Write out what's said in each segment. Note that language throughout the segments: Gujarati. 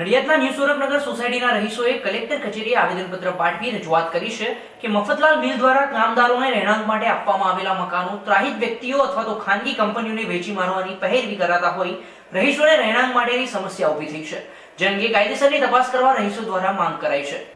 નડિયાદના ન્યૂ સુરભનગર સોસાયટીના રહીશોએ કલેક્ટર કચેરીએ આવેદનપત્ર પાઠવી રજૂઆત કરી છે. કે મફતલાલ મિલ દ્વારા કામદારોને રહેણાંક માટે આપવામાં આવેલા મકાનો ત્રાહિત વ્યક્તિઓ અથવા તો ખાનગી કંપનીઓને વેચી મારવાની પહેરવી કરાતા હોય, રહીશોને રહેણાંક માટેની સમસ્યા ઊભી થઈ છે.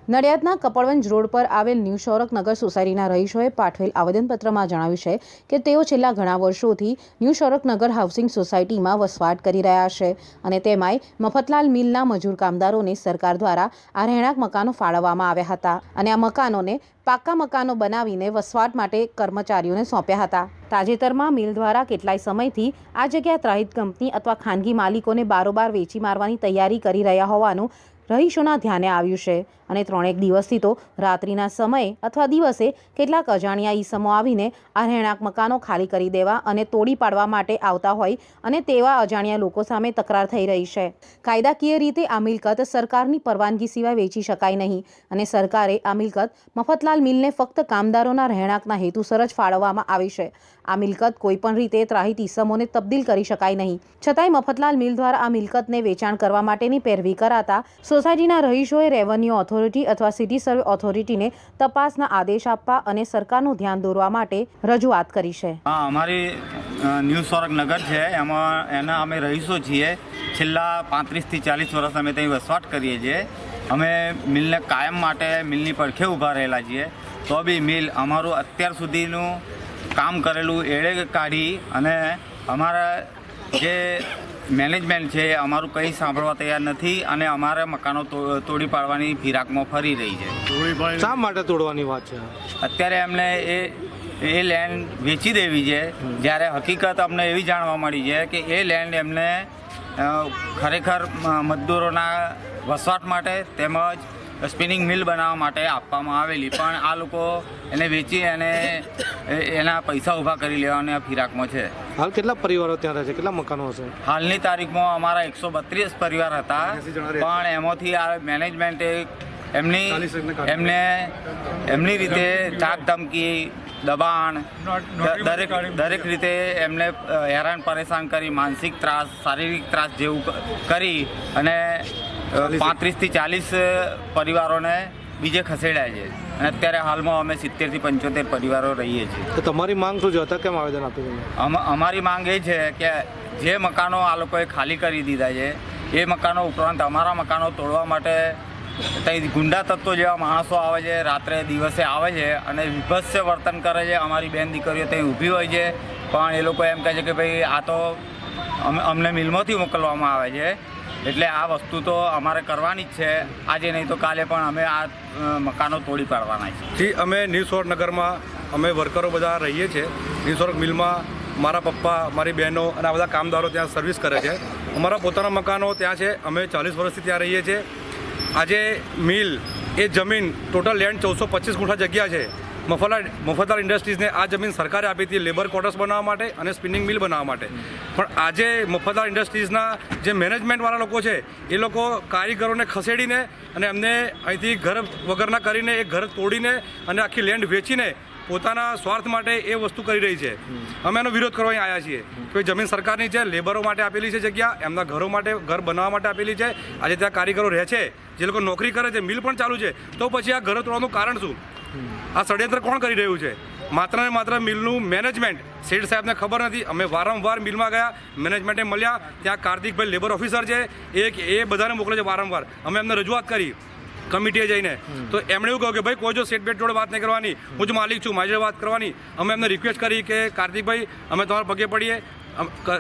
નડિયાદના કપડવંજ રોડ પર આવેલ ન્યૂ શૌરકનગર સોસાયટીના રહીશોએ પાઠવેલ આવેદનપત્રમાં જણાવ્યું છે કે તેઓ છેલ્લા ઘણા વર્ષોથી ન્યૂ શૌરકનગર હાઉસિંગ સોસાયટીમાં વસવાટ કરી રહ્યા છે અને તેમાંય મફતલાલ મિલના મજૂર કામદારોને સરકાર દ્વારા આ રહેણાંક મકાનો ફાળવવામાં આવ્યા હતા. અને આ મકાનોને પાક્કા મકાનો બનાવીને વસવાટ માટે કર્મચારીઓને સોંપ્યા હતા. તાજેતરમાં મિલ દ્વારા કેટલાય સમયથી આ જગ્યા ત્રાહિત કંપની અથવા ખાનગી માલિકોને બારોબાર વેચી મારવાની તૈયારી કરી રહ્યા હોવાનું રહીશોના ધ્યાને આવ્યું છે. અને ત્રણેક દિવસથી તો રાત્રિના સમયે અથવા દિવસે કેટલાક અજાણ્યા ઈસમો આવીને આ રહેણાંક મકાનો ખાલી કરી દેવા અને તોડી પાડવા માટે આવતા હોય અને તેવા અજાણ્યા લોકો સામે તકરાર થઈ રહી છે. કાયદાકીય રીતે આ મિલકત સરકારની પરવાનગી સિવાય વેચી શકાય નહીં અને સરકારે આ મિલકત મફતલાલ મિલને ફક્ત કામદારોના રહેણાંકના હેતુસર જ ફાળવવામાં આવી છે. આ મિલકત કોઈપણ રીતે ત્રાહિત ઈસમોને તબદીલ કરી શકાય નહીં. છતાંય મફતલાલ મિલ દ્વારા આ મિલકતને વેચાણ કરવા માટેની પેરવી કરાતા સોસાયટીના રહીશોએ રેવન્યુ ઓથોરિટી અથવા સિટી સર્વે ઓથોરિટીને તપાસના આદેશ આપવા અને સરકારનું ધ્યાન દોરવા માટે રજૂઆત કરી છે. હા, અમારી ન્યૂ સ્વર્ગ નગર છે. એમાં, એના અમે રહીશો છીએ. છેલ્લા પાંત્રીસથી ચાલીસ વર્ષ અમે ત્યાં વસવાટ કરીએ છીએ. અમે મિલને કાયમ માટે મિલની પડખે ઊભા રહેલા છીએ. તો બી મિલ અમારું અત્યાર સુધીનું કામ કરેલું એળે કાઢી અને અમારા જે મેનેજમેન્ટ છે એ અમારું કંઈ સાંભળવા તૈયાર નથી અને અમારા મકાનો તો- તોડી પાડવાની ફિરાકમાં ફરી રહી છે. શા માટે તોડવાની વાત છે? અત્યારે એમને એ એ લેન્ડ વેચી દેવી છે. જ્યારે હકીકત અમને એવી જાણવા મળી છે કે એ લેન્ડ એમને ખરેખર મજદૂરોના વસવાટ માટે તેમજ સ્પિનિંગ મિલ બનાવવા માટે આપવામાં આવેલી પણ આ લોકો એને વેચી અને એના પૈસા ઊભા કરી લેવાના ફિરાકમાં છે. હાલ કેટલા પરિવારો ત્યાં રહે છે? કેટલા મકાનો હશે? હાલની તારીખમાં અમારા એકસો બત્રીસ પરિવાર હતા પણ એમાંથી આ મેનેજમેન્ટે એમની એમને એમની રીતે ધાક ધમકી દબાણ દ- દરેક દરેક રીતે એમને હેરાન પરેશાન કરી માનસિક ત્રાસ શારીરિક ત્રાસ જેવું કરી અને પાંત્રીસથી ચાલીસ પરિવારોને બીજે ખસેડાય છે. અને અત્યારે હાલમાં અમે સિત્તેરથી પંચોતેર પરિવારો રહીએ છીએ. તો તમારી માંગ શું છે? અત્યારે કેમ આવેદન આપ્યું અમારી માંગ એ છે કે જે મકાનો આ લોકોએ ખાલી કરી દીધા છે એ મકાનો ઉપરાંત અમારા મકાનો તોડવા માટે ત્યાં ગુંડા તત્વો જેવા માણસો આવે છે રાત્રે દિવસે આવે છે અને વિભત્સ વર્તન કરે છે. અમારી બેન દીકરીઓ ત્યાં ઊભી હોય છે પણ એ લોકો એમ કહે છે કે ભાઈ આ તો અમ- અમને મિલમાંથી મોકલવામાં આવે છે. એટલે આ વસ્તુ તો અમારે કરવાની જ છે. આજે નહીં તો કાલે પણ અમે આ મકાનો તોડી પાડવાના છીએ. અમે ન્યૂ નગરમાં, અમે વર્કરો બધા રહીએ છીએ. નિસોર મિલમાં મારા પપ્પા, મારી બહેનો અને આ બધા કામદારો ત્યાં સર્વિસ કરે છે. અમારા પોતાના મકાનો ત્યાં છે. અમે ચાલીસ વર્ષથી ત્યાં રહીએ છીએ. આજે મિલ એ જમીન, ટોટલ લેન્ડ ચૌદસો પચીસ ગુંઠા જગ્યા છે. મફતલાલ મફતલાલ ઇન્ડસ્ટ્રીઝને આ જમીન સરકારે આપી હતી લેબર ક્વાર્ટર્સ બનાવવા માટે અને સ્પિનિંગ મિલ બનાવવા માટે. પણ આજે મફતલાલ ઇન્ડસ્ટ્રીઝના જે મેનેજમેન્ટવાળા લોકો છે, એ લોકો કારીગરોને ખસેડીને અને એમને અહીંથી ઘર વગરના કરીને એ ઘર તોડીને અને આખી લેન્ડ વેચીને પોતાના સ્વાર્થ માટે એ વસ્તુ કરી રહી છે. અમે એનો વિરોધ કરવા આવ્યા છીએ કે જમીન સરકારની છે લેબરો માટે આપેલી છે જગ્યા, એમના ઘરો માટે, ઘર બનાવવા માટે આપેલી છે. આજે ત્યાં કારીગરો રહે છે. જે લોકો નોકરી કરે છે, મિલ પણ ચાલુ છે. તો પછી આ ઘર તોડવાનું કારણ શું? આ ષડયંત્ર કોણ કરી રહ્યું છે? માત્ર ને માત્ર મિલનું મેનેજમેન્ટ. શેઠ સાહેબને ખબર નથી. અમે વારંવાર મિલમાં ગયા, મેનેજમેન્ટે મળ્યા. ત્યાં કાર્તિકભાઈ લેબર ઓફિસર છે. એક એ બધાને મોકલે છે વારંવાર. અમે એમને રજૂઆત કરી. કમિટીએ જઈને. તો એમણે એવું કહ્યું કે ભાઈ કોઈ જો સેટ બેટ જોડે વાત નહીં કરવાની હું જ માલિક છું મારી જોડે વાત કરવાની. અમે એમને રિક્વેસ્ટ કરી કે કાર્તિકભાઈ અમે તમારા પગે પડીએ.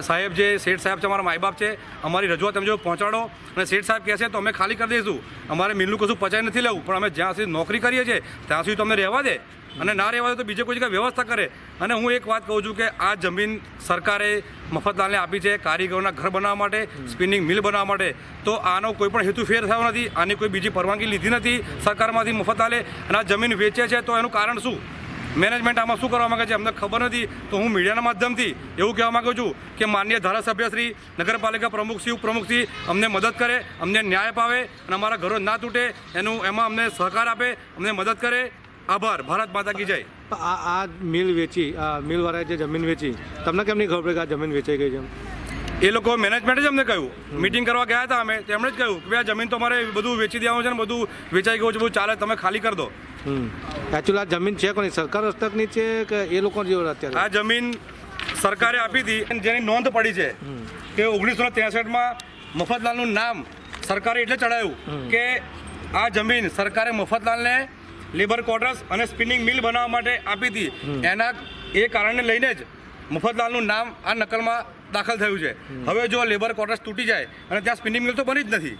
સાહેબ જે શેઠ સાહેબ છે અમારા માય બાપ છે અમારી રજૂઆત તમે જો પહોંચાડો અને શેઠ સાહેબ કહેશે તો અમે ખાલી કરી દઈશું. અમારે મિલનું કશું પચાઈ નથી લેવું પણ અમે જ્યાં સુધી નોકરી કરીએ છીએ ત્યાં સુધી તમે રહેવા દે. અને ના રહેવા તો બીજે કોઈ જગ્યાએ વ્યવસ્થા કરે. અને હું એક વાત કહું છું કે આ જમીન સરકારે મફતલાલને આપી છે કારીગરોના ઘર બનાવવા માટે, સ્પિનિંગ મિલ બનાવવા માટે. તો આનો કોઈ પણ હેતુ ફેર થયો નથી, આની કોઈ બીજી પરવાનગી લીધી નથી સરકારમાંથી મફતલાલે. અને આ જમીન વેચે છે તો એનું કારણ શું? મેનેજમેન્ટ આમાં શું કરવા માગે છે અમને ખબર નથી. તો હું મીડિયાના માધ્યમથી એવું કહેવા માંગુ છું કે માન્ય ધારાસભ્ય શ્રી, નગરપાલિકા પ્રમુખશ્રી ઉપપ્રમુખશ્રી અમને મદદ કરે, અમને ન્યાય પાવે અને અમારા ઘરો ના તૂટે. એનું એમાં અમને સહકાર આપે, અમને મદદ કરે. આભાર. ભારત માતા કી જય. આ આ મિલ વેચી આ મિલવાળાએ જે જમીન વેચી તમને કેમ નહીં ખબર પડી કે આ જમીન વેચાઈ ગઈ છે એ લોકો મેનેજમેન્ટે જ અમને કહ્યું. મિટિંગ કરવા ગયા હતા અમે. તેમણે જ કહ્યું કે આ જમીન તો અમારે બધું વેચી દેવાનું છે ને બધું વેચાઈ ગયું છે બધું ચાલે તમે ખાલી કરી દો. એકચ્યુઅલી આ જમીન છે કોની? સરકાર હસ્તકની છે કે એ લોકો જે અત્યારે? આ જમીન સરકારે આપી હતી અને જેની નોંધ પડી છે કે ઓગણીસો ત્રેસઠમાં મફતલાલનું નામ સરકારે એટલે ચડાયું કે આ જમીન સરકારે મફતલાલને લેબર ક્વાર્ટર્સ અને સ્પિનિંગ મિલ બનાવવા માટે આપી હતી. એના એ કારણને લઈને જ મફતલાલનું નામ આ નકલમાં દાખલ થયું છે. હવે જો લેબર ક્વાર્ટર્સ તૂટી જાય અને ત્યાં સ્પિનિંગ મિલ તો બની જ નથી.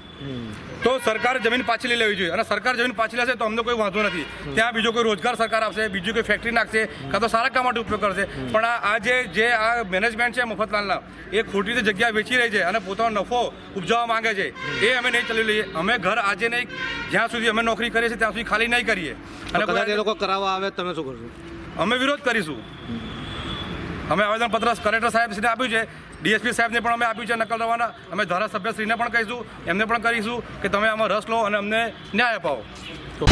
તો સરકાર જમીન પાછી લઈ લેવી જોઈએ. અને સરકાર જમીન પાછી લેશે તો અમને કોઈ વાંધો નથી. ત્યાં બીજો કોઈ રોજગાર સરકાર આપશે બીજું કોઈ ફેક્ટરી નાખશે કાં તો સારા કામ માટે ઉપયોગ કરશે. પણ આ જે જે આ મેનેજમેન્ટ છે મફતલાલના એ ખોટી રીતે જગ્યા વેચી રહી છે અને પોતાનો નફો ઉપજાવવા માંગે છે. એ અમે નહીં ચલાવી લઈએ. અમે ઘર આજે નહીં જ્યાં સુધી અમે નોકરી કરીએ છીએ ત્યાં સુધી ખાલી નહીં કરીએ. અને એ લોકો કરાવવા આવે તમે શું કરશો? અમે વિરોધ કરીશું. અમે આવેદનપત્ર કલેક્ટર સાહેબશ્રીને આપ્યું છે. ડીએસપી સાહેબને પણ અમે આપ્યું છે નકલ રવાના અમે ધારાસભ્યશ્રીને પણ કહીશું, એમને પણ કરીશું કે તમે આમાં રસ લો અને અમને ન્યાય અપાવો. તો